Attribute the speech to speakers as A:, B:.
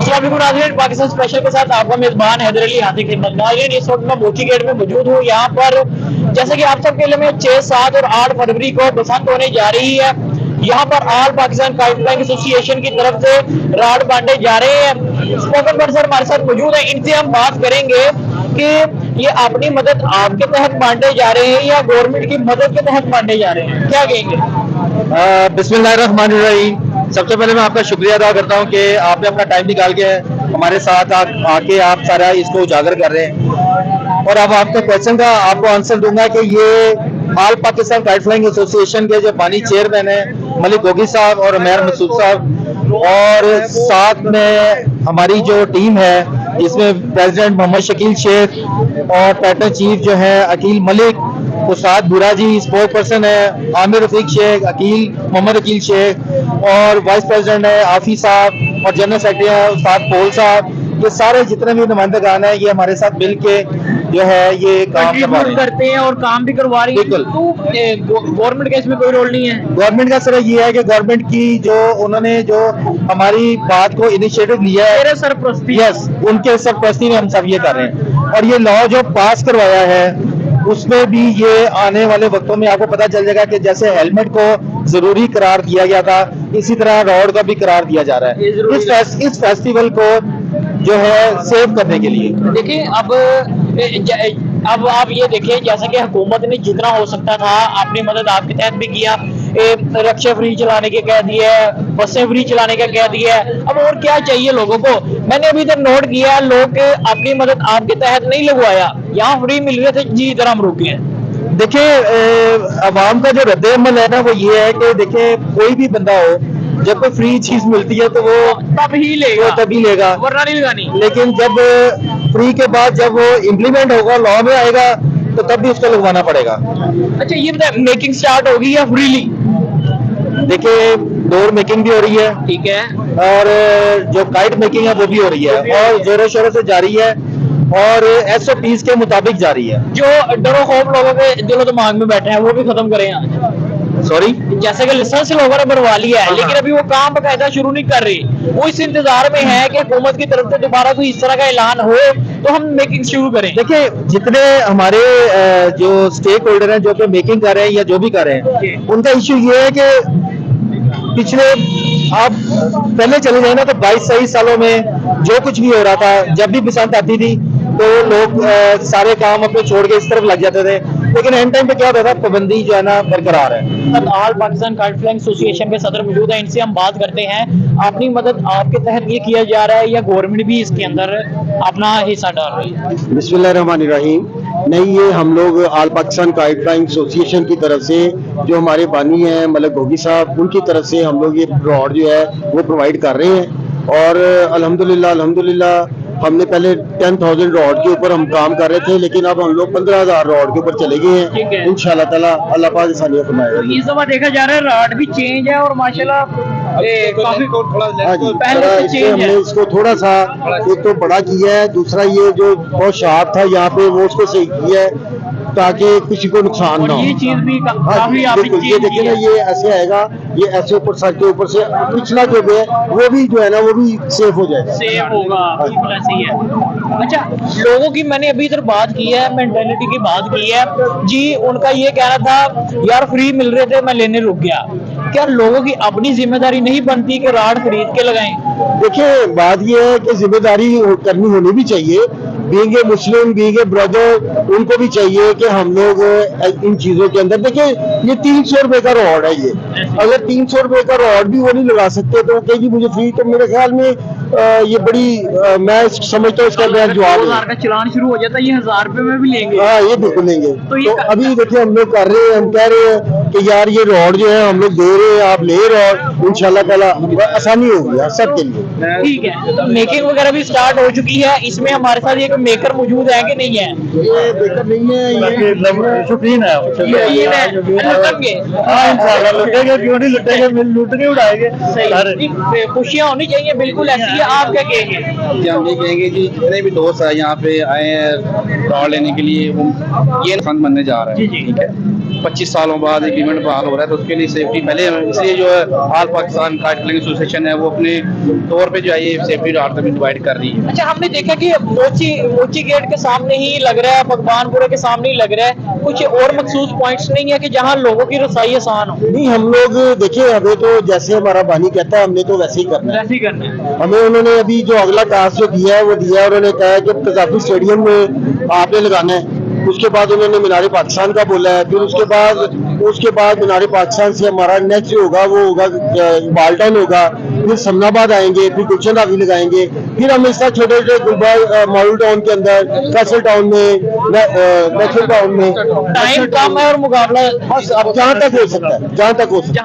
A: السلام علیکم پاکستان اسپیشل کے ساتھ آپ کا میزبان حیدر علی ہاتھی خدمت ناظرین، اس وقت میں موچی گیٹ میں موجود ہوں۔ یہاں پر جیسے کہ آپ سب کے لیے میں چھ سات اور آٹھ فروری کو بسنت ہونے جا رہی ہے۔ یہاں پر all Pakistan kite bank association کی طرف سے راڈ بانٹے جا رہے ہیں۔ اسپوکن پرسن ہمارے ساتھ موجود ہیں۔ ان سے ہم بات کریں گے کہ یہ اپنی مدد آپ کے تحت مانڈے جا رہے ہیں یا گورنمنٹ کی مدد کے تحت بانٹے جا رہے ہیں؟ کیا کہیں گے؟
B: بسم اللہ الرحمن الرحیم۔ سب سے پہلے میں آپ کا شکریہ ادا کرتا ہوں کہ آپ نے اپنا ٹائم نکال کے ہمارے ساتھ آ کے آپ سارا اس کو اجاگر کر رہے ہیں۔ اور اب آپ کا کوشچن کا آپ کو آنسر دوں گا کہ یہ all Pakistan kite flying association کے جو پانی چیئرمین ہیں، ملک گوگی صاحب اور امیر مسود صاحب اور ساتھ میں ہماری جو ٹیم ہے جس میں پریزیڈنٹ محمد شکیل شیخ اور پیٹر چیف جو ہے عقیل ملک اساد برا جی اسپورٹ پرسن ہے، عامر رفیق شیخ عقیل محمد عقیل شیخ اور وائس پریزیڈنٹ ہے آفی صاحب اور جنرل سیکرٹری ہیں استاد پول صاحب۔ یہ سارے جتنے بھی نمائندگان ہیں، یہ ہمارے ساتھ مل کے جو ہے یہ کام
A: کرتے ہیں اور کام بھی کروا رہی ہیں۔ گورنمنٹ کا اس میں کوئی رول نہیں ہے۔
B: گورنمنٹ کا سر یہ ہے کہ گورنمنٹ کی جو انہوں نے جو ہماری بات کو انیشیٹو لیا ہے۔
A: سرپرستی یس
B: ان کے سرپرستی میں ہم سب یہ کر رہے ہیں۔ اور یہ لا جو پاس کروایا ہے اس میں بھی یہ آنے والے وقتوں میں آپ کو پتا چل جائے گا کہ جیسے ہیلمٹ کو ضروری قرار دیا گیا تھا اسی طرح روڈ کا بھی قرار دیا جا رہا
A: ہے۔
B: اس فیسٹیول کو جو ہے سیو کرنے کے لیے۔
A: دیکھیں اب اب آپ یہ دیکھیں جیسا کہ حکومت نے جتنا ہو سکتا تھا اپنی مدد آپ کے تحت بھی کیا۔ رکشے فری چلانے کے کہہ دیے بسیں فری چلانے کا کہہ دیا ہے اب اور کیا چاہیے لوگوں کو؟ میں نے ابھی تک نوٹ کیا لوگ اپنی مدد آپ کے تحت نہیں لگوایا۔ یہاں فری مل رہے تھے جی طرح ہم رکے ہیں۔
B: دیکھیں عوام کا جو رد عمل ہے نا وہ یہ ہے کہ دیکھیں کوئی بھی بندہ ہو جب کوئی فری چیز ملتی ہے تو وہ
A: تب ہی لے گا۔
B: تب ہی لے گا۔
A: ورنہ نہیں لگانی۔
B: لیکن جب فری کے بعد جب وہ امپلیمنٹ ہوگا لا میں آئے گا تو تب بھی اس کو لگوانا پڑے گا۔
A: اچھا یہ بتائیں میکنگ سٹارٹ ہوگی یا فریلی
B: دیکھیے ڈور میکنگ بھی ہو رہی ہے۔
A: ٹھیک ہے۔
B: اور جو کائٹ میکنگ ہے وہ بھی ہو رہی ہے۔ اور زوروں شوروں سے جاری ہے۔ اور ایس او پیس کے مطابق جاری ہے۔
A: جو ڈرو خوف لوگوں کے دل و دماغ میں بیٹھے ہیں وہ بھی ختم کریں آج
B: سوری
A: جیسے کہ لسنس لوگوں نے بنوا لیا ہے ہاں، ہاں۔ لیکن ابھی وہ کام باقاعدہ شروع نہیں کر رہی۔ وہ اس انتظار میں ہے کہ حکومت کی طرف سے دوبارہ کوئی اس طرح کا اعلان ہو تو ہم میکنگ شروع کریں۔
B: دیکھیں جتنے ہمارے جو سٹیک ہولڈر ہیں جو کہ میکنگ کر رہے ہیں یا جو بھی کر رہے ہیں
A: جی۔
B: ان کا ایشو یہ ہے کہ پچھلے آپ پہلے چلے جائیں نا تو بائیس تیئیس سالوں میں جو کچھ بھی ہو رہا تھا جب بھی بسنت آتی تھی تو لوگ سارے کام اپنے چھوڑ کے اس طرف لگ جاتے تھے۔ لیکن اینڈ ٹائم پہ کیا ہوتا ہے پابندی جو ہے نا برقرار ہے۔
A: All Pakistan kite flying association کے صدر موجود ہیں ان سے ہم بات کرتے ہیں۔ اپنی مدد آپ کے تحت یہ کیا جا رہا ہے یا گورنمنٹ بھی اس کے اندر اپنا حصہ ڈال رہی ہے؟
C: بسم اللہ الرحمن الرحیم۔ نہیں یہ ہم لوگ all Pakistan kite flying association کی طرف سے جو ہمارے بانی ہیں ملک گوگی صاحب ان کی طرف سے ہم لوگ یہ راڈ جو ہے وہ پرووائڈ کر رہے ہیں۔ اور الحمدللہ الحمدللہ ہم نے پہلے ٹین تھاؤزینڈ روڈ کے اوپر ہم کام کر رہے تھے لیکن اب ہم لوگ پندرہ ہزار روڈ کے اوپر چلے گئے ہیں۔
A: ان
C: شاء اللہ تعالیٰ اللہ پاک آسانی گا اس
A: سب دیکھا جا رہا ہے راڈ بھی چینج ہے اور ماشاء اللہ
D: ہاں جی،
C: ہم نے اس کو تھوڑا سا ایک تو بڑا کیا ہے دوسرا یہ جو بہت شارپ تھا یہاں پہ وہ اس کو صحیح کیا ہے۔ تاکہ کسی کو نقصان نہ ہو۔ یہ
A: چیز بھی ہاں کافی جی، آپ یہ دیکھیں نا
C: یہ ایسے آئے گا یہ ایسے اوپر سر کے اوپر سے پچھلا جو ہے وہ بھی جو ہے نا وہ بھی سیف ہو جائے سیف
A: ہوگا ہاں جی۔ بالکل ایسے ہی ہے۔ اچھا لوگوں کی میں نے ابھی ادھر بات کی ہے مینٹلٹی کی بات کی ہے۔ جی ان کا یہ کہہ رہا تھا یار فری مل رہے تھے میں لینے رک گیا۔ کیا لوگوں کی اپنی ذمہ داری نہیں بنتی کہ راڈ خرید کے لگائیں؟
C: دیکھیں بات یہ ہے کہ ذمہ داری کرنی ہونی بھی چاہیے۔ Being a Muslim being a brother ان کو بھی چاہیے کہ ہم لوگ ان چیزوں کے اندر دیکھیں یہ تین سو روپے کا روڈ ہے یہ۔ اگر تین سو روپے کا روڈ بھی وہ نہیں لگا سکتے تو وہ جی گی مجھے فری تو میرے خیال میں یہ بڑی میں سمجھتا ہوں اس کا بیان جواب
A: ہے۔ چلان شروع ہو جاتا ہے یہ ہزار روپے میں بھی لیں گے۔ ہاں
C: یہ بالکل لیں گے۔ تو ابھی دیکھیں ہم لوگ کر رہے ہیں ہم کہہ رہے ہیں کہ یار یہ روڈ جو ہے ہم لوگ دے رہے ہیں آپ لے رہے ہیں ان شاء اللہ تعالیٰ آسانی ہوگی سب کے لیے۔
A: ٹھیک ہے میکنگ وغیرہ بھی اسٹارٹ ہو چکی ہے۔ اس میں ہمارے ساتھ ایک میکر موجود ہے کہ نہیں ہے؟
C: یہ میکر
A: لٹیں
E: گے کیوں نہیں
A: گے؟ خوشیاں ہونی چاہیے بالکل ایسی ہے۔ آپ کیا کہیں گے؟
D: جی، ہم یہ کہیں گے جی جتنے بھی دوست یہاں پہ آئے ہیں راڈ لینے کے لیے یہ پسند بننے جا رہا ہے جی، جی۔ ٹھیک ہے۔ پچیس سالوں بعد ایک ایونٹ بحال ہو رہا ہے تو اس کے لیے سیفٹی پہلے اس لیے جو ہے آل پاکستان کارٹلنگ ایسوسیشن ہے وہ اپنے طور پہ جو ہے یہ سیفٹی ڈاٹ تک ڈیوائڈ کر رہی ہے۔
A: اچھا ہم نے دیکھا کہ موچی موچی گیٹ کے سامنے ہی لگ رہا ہے پکوان پورے کے سامنے ہی لگ رہا ہے۔ کچھ اور مخصوص پوائنٹس نہیں ہے کہ جہاں لوگوں کی رسائی آسان ہو۔
C: نہیں ہم لوگ دیکھیں ہمیں تو جیسے ہمارا بانی کہتا ہے ہم نے تو ویسے ہی کرنا
A: ہے۔ کرنا ہے۔
C: ہمیں انہوں نے ابھی جو اگلا ٹاسک جو دیا ہے وہ دیا ہے انہوں نے کہا ہے کہ تضافی اسٹیڈیم میں آپ نے لگانا ہے۔ اس کے بعد انہوں نے مینار پاکستان کا بولا ہے پھر اس کے بعد اس کے بعد مینار پاکستان سے ہمارا نیکسٹ جو ہوگا وہ ہوگا بالٹن ہوگا پھر سمنا آباد آئیں گے پھر گلشن راوی لگائیں گے پھر ہم اس طرح چھوٹے چھوٹے گلبا ماڈل ٹاؤن کے اندر فیصل ٹاؤن میں نیچرل ٹاؤن میں۔
A: ٹائم کم ہے اور مقابلہ
C: بس اب جہاں تک ہو سکتا ہے جہاں تک ہو سکتا ہے۔